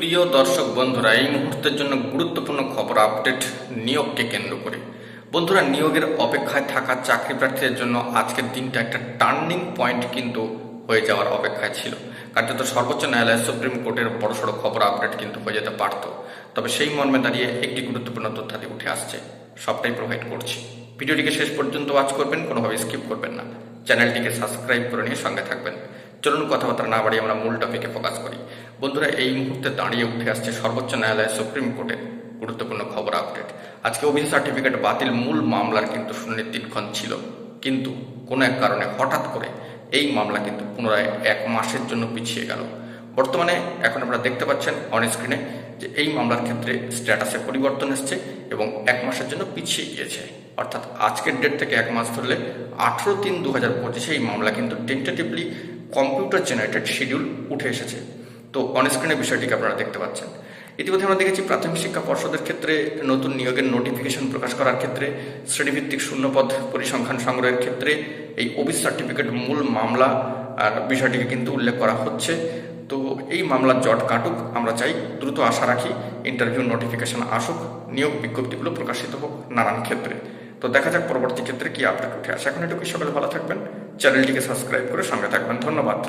প্রিয় দর্শক বন্ধুরা, এই মুহূর্তের জন্য গুরুত্বপূর্ণ খবর আপডেট নিয়োগকে কেন্দ্র করে। বন্ধুরা, নিয়োগের অপেক্ষায় থাকা চাকরি প্রার্থীদের জন্য আজকের দিনটা একটা টার্নিং পয়েন্ট কিন্তু হয়ে যাওয়ার অপেক্ষায় ছিল। কার্যত সর্বোচ্চ ন্যায়ালয় সুপ্রিম কোর্টের বড়সড় খবর আপডেট কিন্তু হয়ে যেতে পারত। তবে সেই মর্মে দাঁড়িয়ে একটি গুরুত্বপূর্ণ তথ্যাদি উঠে আসছে। সবটাই প্রোভাইড করছি। ভিডিওটিকে শেষ পর্যন্ত ওয়াচ করবেন, কোনোভাবে স্কিপ করবেন না। চ্যানেলটিকে সাবস্ক্রাইব করে নিয়ে সঙ্গে থাকবেন। চলুন কথাবার্তা না বাড়িয়ে আমরা মূল টপিকে ফোকাস করি। বন্ধুরা, এই মুহূর্তে দাঁড়িয়ে উঠে আসছে সর্বোচ্চ ন্যায়ালয় সুপ্রিম কোর্টের গুরুত্বপূর্ণ খবর আপডেট আজকে ওবিসি সার্টিফিকেট বাতিল মূল মামলার কিন্তু শুনানির দিনক্ষণ ছিল। কিন্তু কোনো এক কারণে হঠাৎ করে এই মামলা কিন্তু পুনরায় এক মাসের জন্য পিছিয়ে গেল। বর্তমানে এখন আপনারা দেখতে পাচ্ছেন অন স্ক্রিনে যে এই মামলার ক্ষেত্রে স্ট্যাটাসে পরিবর্তন এসছে এবং এক মাসের জন্য পিছিয়ে গিয়েছে। অর্থাৎ আজকের ডেট থেকে এক মাস ধরলে আঠেরো তিন দু হাজার পঁচিশে এই মামলা কিন্তু টেন্টেটিভলি কম্পিউটার জেনারেটেড শিডিউল উঠে এসেছে। তো অন স্ক্রিনে বিষয়টিকে আপনারা দেখতে পাচ্ছেন। ইতিমধ্যে আমরা দেখেছি প্রাথমিক শিক্ষা পর্ষদের ক্ষেত্রে নতুন নিয়োগের নোটিফিকেশন প্রকাশ করার ক্ষেত্রে, শ্রেণীভিত্তিক শূন্যপদ পরিসংখ্যান সংগ্রহের ক্ষেত্রে এই ওবিসি সার্টিফিকেট মূল মামলা আর বিষয়টিকে কিন্তু উল্লেখ করা হচ্ছে। তো এই মামলার জট কাটুক, আমরা চাই দ্রুত আশা রাখি ইন্টারভিউ নোটিফিকেশন আসুক, নিয়োগ বিজ্ঞপ্তিগুলো প্রকাশিত হোক নানান ক্ষেত্রে। তো দেখা যাক পরবর্তী ক্ষেত্রে কি আপডেট উঠে আসে। এখন একটু সকলে ভালো থাকবেন। চ্যানেলটিকে সাবস্ক্রাইব করে সঙ্গে থাকবেন। ধন্যবাদ।